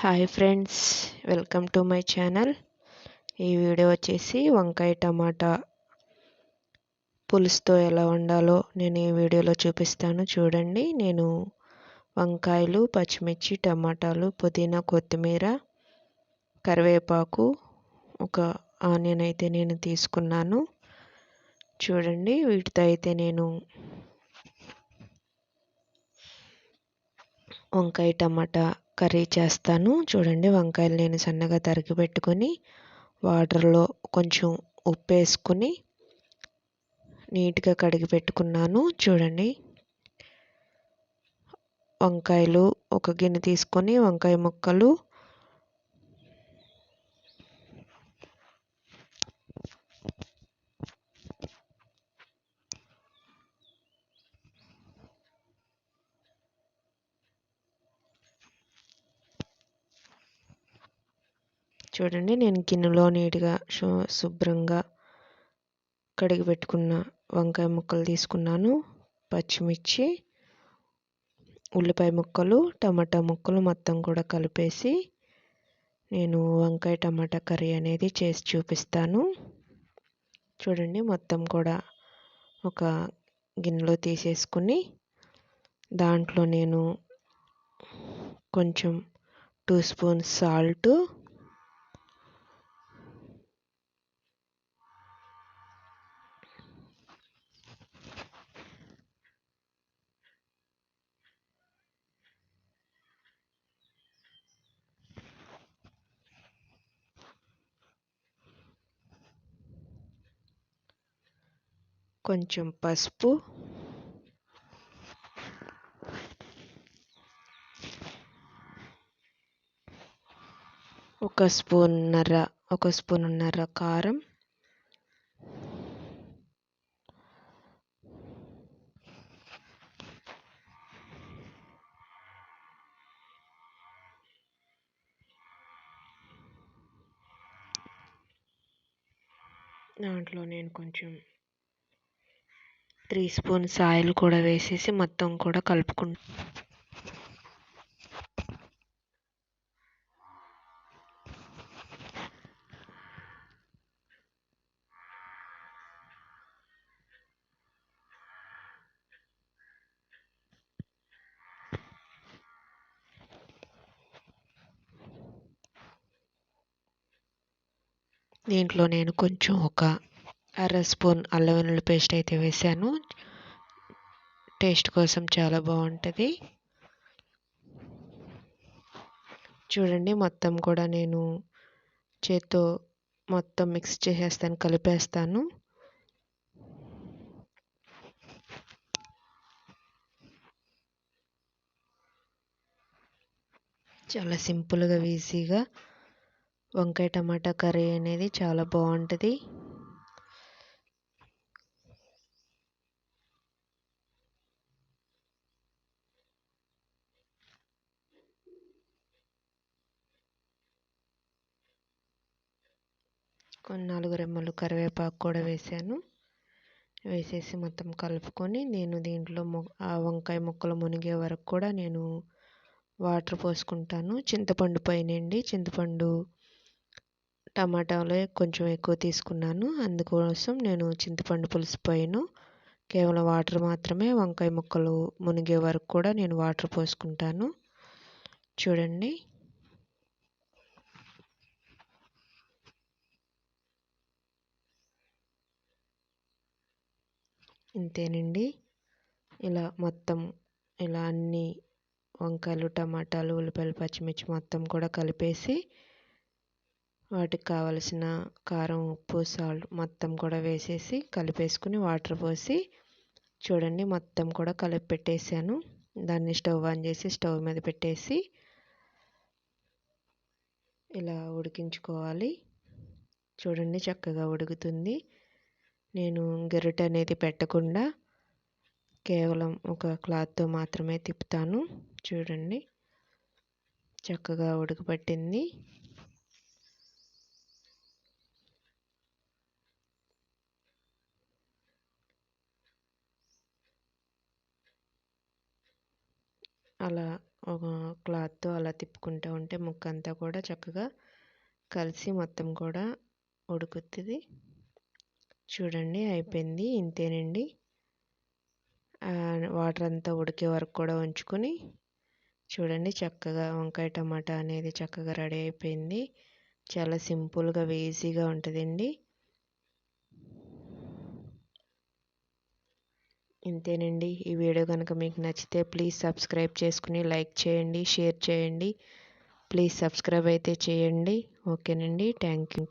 Hi friends welcome to my channel ఈ video వచ్చేసి వంకాయ టమాటా పులుసుతో ఎలా వండాలో నేను ఈ వీడియోలో చూపిస్తాను. చూడండి నేను వంకాయలు పచ్చిమిర్చి టమాటాలు పుదీనా కొత్తిమీర కరివేపాకు ఒక ఆనియన్ అయితే నేను తీసుకున్నాను. చూడండి వీటితో అయితే నేను వంకాయ టమాటా కర్రీ చేస్తాను. చూడండి వంకాయలు నేను సన్నగా తరిగి పెట్టుకొని వాటర్లో కొంచెం ఉప్పు వేసుకుని నీట్గా కడిగి పెట్టుకున్నాను. చూడండి వంకాయలు ఒక గిన్నె తీసుకొని వంకాయ ముక్కలు చూడండి నేను గిన్నెలో నీట్గా శుభ్రంగా కడిగి పెట్టుకున్న వంకాయ ముక్కలు తీసుకున్నాను. పచ్చిమిర్చి ఉల్లిపాయ ముక్కలు టమాటా ముక్కలు మొత్తం కూడా కలిపేసి నేను వంకాయ టమాటా కర్రీ అనేది చేసి చూపిస్తాను. చూడండి మొత్తం కూడా ఒక గిన్నెలో తీసేసుకుని దాంట్లో నేను కొంచెం టూ స్పూన్స్ సాల్టు కొంచెం పసుపు. ఒక స్పూన్నర ఒక స్పూన్నర కారం. దాంట్లో నేను కొంచెం త్రీ స్పూన్స్ ఆయిల్ కూడా వేసేసి మొత్తం కూడా కలుపుకుంటా దీంట్లో నేను కొంచెం ఒక అర స్పూన్ అల్లం వెల్లుల్లి పేస్ట్ అయితే వేసాను. టేస్ట్ కోసం చాలా బాగుంటుంది. చూడండి మొత్తం కూడా నేను చేత్తో మొత్తం మిక్స్ చేసేస్తాను కలిపేస్తాను. చాలా సింపుల్గా ఈజీగా వంకాయ టమాటా కర్రీ అనేది చాలా బాగుంటుంది. కొన్ని నాలుగు రెమ్మలు కరివేపాకు కూడా వేసాను. వేసేసి మొత్తం కలుపుకొని నేను దీంట్లో ఆ వంకాయ ముక్కలు మునిగే వరకు కూడా నేను వాటర్ పోసుకుంటాను. చింతపండు పైనండి చింతపండు టమాటాలో కొంచెం ఎక్కువ తీసుకున్నాను. అందుకోసం నేను చింతపండు పులుసు పైన కేవలం వాటర్ మాత్రమే వంకాయ ముక్కలు మునిగే వరకు కూడా నేను వాటర్ పోసుకుంటాను. చూడండి. ఇంతేనండి. ఇలా మొత్తం ఇలా అన్ని వంకాయలు టమాటాలు ఉల్లిపాయలు పచ్చిమిర్చి మొత్తం కూడా కలిపేసి వాటికి కావలసిన కారం ఉప్పు సాల్ట్ మొత్తం కూడా వేసేసి కలిపేసుకుని వాటర్ పోసి చూడండి మొత్తం కూడా కలిపి పెట్టేశాను. దాన్ని స్టవ్ ఆన్ చేసి స్టవ్ మీద పెట్టేసి ఇలా ఉడికించుకోవాలి. చూడండి చక్కగా ఉడుకుతుంది. నేను గెరిట అనేది పెట్టకుండా కేవలం ఒక క్లాత్తో మాత్రమే తిప్పుతాను. చూడండి. చక్కగా ఉడకబట్టింది. అలా ఒక క్లాత్తో అలా తిప్పుకుంటూ ఉంటే ముక్క అంతా కూడా చక్కగా కలిసి మొత్తం కూడా ఉడుకుతుంది. చూడండి అయిపోయింది. ఇంతేనండి. వాటర్ అంతా ఉడికే వరకు కూడా ఉంచుకొని చూడండి చక్కగా వంకాయ టమాటా అనేది చక్కగా రెడీ అయిపోయింది. చాలా సింపుల్గా ఈజీగా ఉంటుందండి. ఇంతేనండి. ఈ వీడియో కనుక మీకు నచ్చితే ప్లీజ్ సబ్స్క్రైబ్ చేసుకుని లైక్ చేయండి షేర్ చేయండి. ప్లీజ్ సబ్స్క్రైబ్ అయితే చేయండి. ఓకేనండి. Thank you